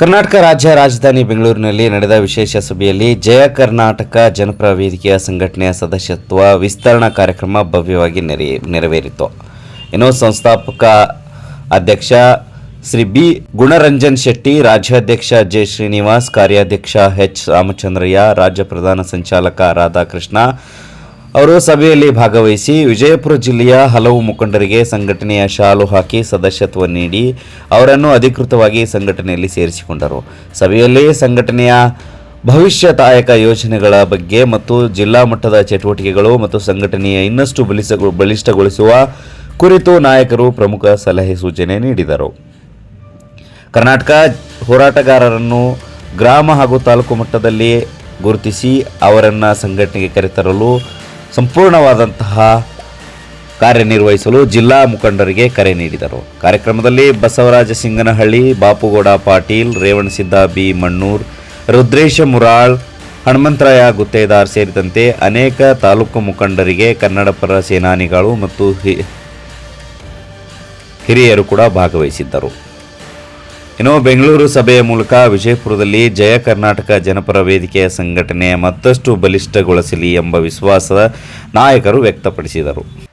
ಕರ್ನಾಟಕ ರಾಜ್ಯ ರಾಜಧಾನಿ ಬೆಂಗಳೂರಿನಲ್ಲಿ ನಡೆದ ವಿಶೇಷ ಸಭೆಯಲ್ಲಿ ಜಯ ಕರ್ನಾಟಕ ಜನಪರ ವೇದಿಕೆಯ ಸಂಘಟನೆಯ ಸದಸ್ಯತ್ವ ವಿಸ್ತರಣಾ ಕಾರ್ಯಕ್ರಮ ಭವ್ಯವಾಗಿ ನೆರೆ, ನೆರವೇರಿತು. ಇನ್ನು ಸಂಸ್ಥಾಪಕ ಅಧ್ಯಕ್ಷ ಶ್ರೀ ಬಿ ಗುಣರಂಜನ್ ಶೆಟ್ಟಿ, ರಾಜ್ಯಾಧ್ಯಕ್ಷ ಜೆ ಶ್ರೀನಿವಾಸ್, ಕಾರ್ಯಾಧ್ಯಕ್ಷ ಎಚ್ ರಾಮಚಂದ್ರಯ್ಯ, ರಾಜ್ಯ ಪ್ರಧಾನ ಸಂಚಾಲಕ ರಾಧಾಕೃಷ್ಣ ಅವರು ಸಭೆಯಲ್ಲಿ ಭಾಗವಹಿಸಿ ವಿಜಯಪುರ ಜಿಲ್ಲೆಯ ಹಲವು ಮುಖಂಡರಿಗೆ ಸಂಘಟನೆಯ ಶಾಲು ಹಾಕಿ ಸದಸ್ಯತ್ವ ನೀಡಿ ಅವರನ್ನು ಅಧಿಕೃತವಾಗಿ ಸಂಘಟನೆಯಲ್ಲಿ ಸೇರಿಸಿಕೊಂಡರು. ಸಭೆಯಲ್ಲಿ ಸಂಘಟನೆಯ ಭವಿಷ್ಯದಾಯಕ ಯೋಜನೆಗಳ ಬಗ್ಗೆ ಮತ್ತು ಜಿಲ್ಲಾ ಮಟ್ಟದ ಚಟುವಟಿಕೆಗಳು ಮತ್ತು ಸಂಘಟನೆಯ ಇನ್ನಷ್ಟು ಬಲಿಷ್ಠಗೊಳಿಸುವ ಕುರಿತು ನಾಯಕರು ಪ್ರಮುಖ ಸಲಹೆ ಸೂಚನೆ ನೀಡಿದರು. ಕರ್ನಾಟಕ ಹೋರಾಟಗಾರರನ್ನು ಗ್ರಾಮ ಹಾಗೂ ತಾಲೂಕು ಮಟ್ಟದಲ್ಲಿ ಗುರುತಿಸಿ ಅವರನ್ನು ಸಂಘಟನೆಗೆ ಕರೆತರಲು ಸಂಪೂರ್ಣವಾದಂತಹ ಕಾರ್ಯನಿರ್ವಹಿಸಲು ಜಿಲ್ಲಾ ಮುಖಂಡರಿಗೆ ಕರೆ ನೀಡಿದರು. ಕಾರ್ಯಕ್ರಮದಲ್ಲಿ ಬಸವರಾಜ ಸಿಂಗನಹಳ್ಳಿ, ಬಾಪುಗೌಡ ಪಾಟೀಲ್ ರೇವಣಸಿದ್ದ ಬಿ ಮಣ್ಣೂರ್, ರುದ್ರೇಶ ಮುರಾಳ್, ಹನುಮಂತರಾಯ ಗುತ್ತೇದಾರ್ ಸೇರಿದಂತೆ ಅನೇಕ ತಾಲೂಕು ಮುಖಂಡರಿಗೆ ಕನ್ನಡಪರ ಸೇನಾನಿಗಳು ಮತ್ತು ಹಿರಿಯರು ಕೂಡ ಭಾಗವಹಿಸಿದ್ದರು. ಇನ್ನು ಬೆಂಗಳೂರು ಸಭೆಯ ಮೂಲಕ ವಿಜಯಪುರದಲ್ಲಿ ಜಯ ಕರ್ನಾಟಕ ಜನಪರ ವೇದಿಕೆಯ ಸಂಘಟನೆ ಮತ್ತಷ್ಟು ಬಲಿಷ್ಠಗೊಳಿಸಲಿ ಎಂಬ ವಿಶ್ವಾಸ ನಾಯಕರು ವ್ಯಕ್ತಪಡಿಸಿದರು.